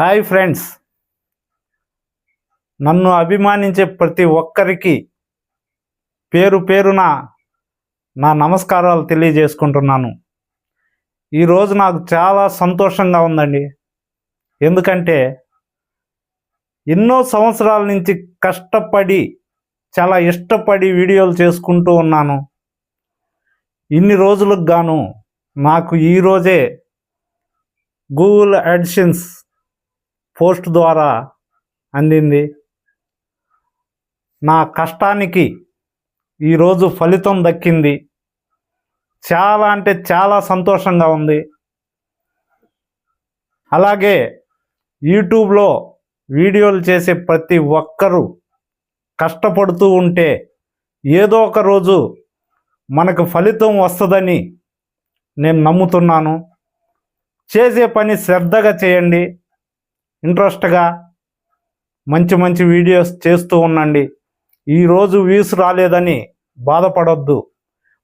Hi friends. నన్ను అభిమానించే ప్రతి ఒక్కరికి పేరు పేరున నా నమస్కారాలు తెలియజేసుకుంటున్నాను. ఈరోజు నాకు చాలా సంతోషంగా ఉందండి. ఎందుకంటే ఎన్నో సంవత్సరాల నుంచి కష్టపడి చాలా ఇష్టపడి వీడియోలు చేసుకుంటూ ఉన్నాను. ఇన్ని రోజులకు గాను నాకు ఈరోజే గూగుల్ అడిషన్స్ పోస్ట్ ద్వారా అందింది. నా కష్టానికి ఈరోజు ఫలితం దక్కింది. చాలా అంటే చాలా సంతోషంగా ఉంది. అలాగే యూట్యూబ్లో వీడియోలు చేసే ప్రతి ఒక్కరూ కష్టపడుతూ ఉంటే ఏదో ఒక రోజు మనకు ఫలితం వస్తుందని నేను నమ్ముతున్నాను. చేసే పని శ్రద్ధగా చేయండి. ఇంట్రెస్ట్గా మంచి మంచి వీడియోస్ చేస్తూ ఉండండి. ఈరోజు వ్యూస్ రాలేదని బాధపడొద్దు.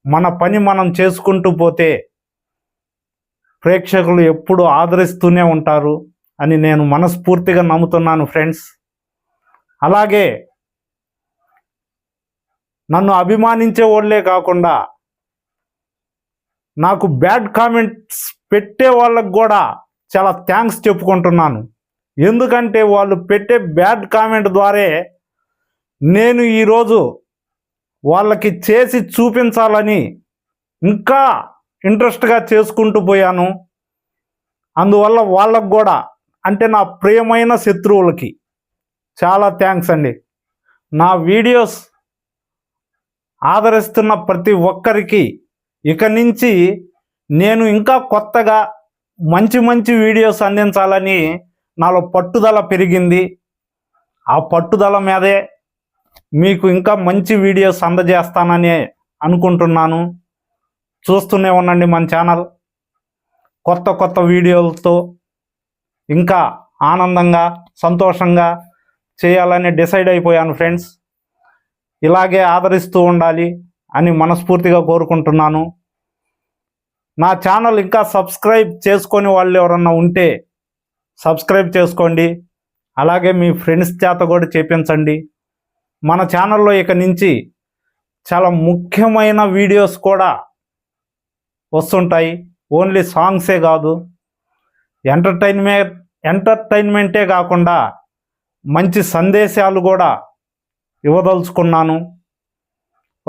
మన పని మనం చేసుకుంటూ పోతే ప్రేక్షకులు ఎప్పుడు ఆదరిస్తూనే ఉంటారు అని నేను మనస్ఫూర్తిగా నమ్ముతున్నాను ఫ్రెండ్స్. అలాగే నన్ను అభిమానించే వాళ్ళే కాకుండా నాకు బ్యాడ్ కామెంట్స్ పెట్టే వాళ్ళకు కూడా చాలా థ్యాంక్స్ చెప్పుకుంటున్నాను. ఎందుకంటే వాళ్ళు పెట్టే బ్యాడ్ కామెంట్ ద్వారే నేను ఈరోజు వాళ్ళకి చేసి చూపించాలని ఇంకా ఇంట్రెస్ట్గా చేసుకుంటూ పోయాను. అందువల్ల వాళ్ళకు కూడా అంటే నా ప్రియమైన శత్రువులకి చాలా థ్యాంక్స్ అండి. నా వీడియోస్ ఆదరిస్తున్న ప్రతి ఒక్కరికి ఇక నుంచి నేను ఇంకా కొత్తగా మంచి మంచి వీడియోస్ అందించాలని నాలో పట్టుదల పెరిగింది. ఆ పట్టుదల మీదే మీకు ఇంకా మంచి వీడియోస్ అందజేస్తానని అనుకుంటున్నాను. చూస్తూనే ఉండండి మన ఛానల్. కొత్త కొత్త వీడియోలతో ఇంకా ఆనందంగా సంతోషంగా చేయాలని డిసైడ్ అయిపోయాను ఫ్రెండ్స్. ఇలాగే ఆదరిస్తూ ఉండాలి అని మనస్ఫూర్తిగా కోరుకుంటున్నాను. నా ఛానల్ ఇంకా సబ్స్క్రైబ్ చేసుకొని వాళ్ళు ఎవరన్నా ఉంటే సబ్స్క్రైబ్ చేసుకోండి. అలాగే మీ ఫ్రెండ్స్ చేత కూడా చేపించండి. మన ఛానల్లో ఇక నుంచి చాలా ముఖ్యమైన వీడియోస్ కూడా వస్తుంటాయి. ఓన్లీ సాంగ్సే కాదు. ఎంటర్టైన్మే ఎంటర్టైన్మెంటే కాకుండా మంచి సందేశాలు కూడా ఇవ్వదలుచుకున్నాను.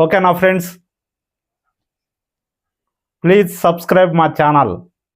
ఓకే నా ఫ్రెండ్స్? ప్లీజ్ సబ్స్క్రైబ్ మా ఛానల్.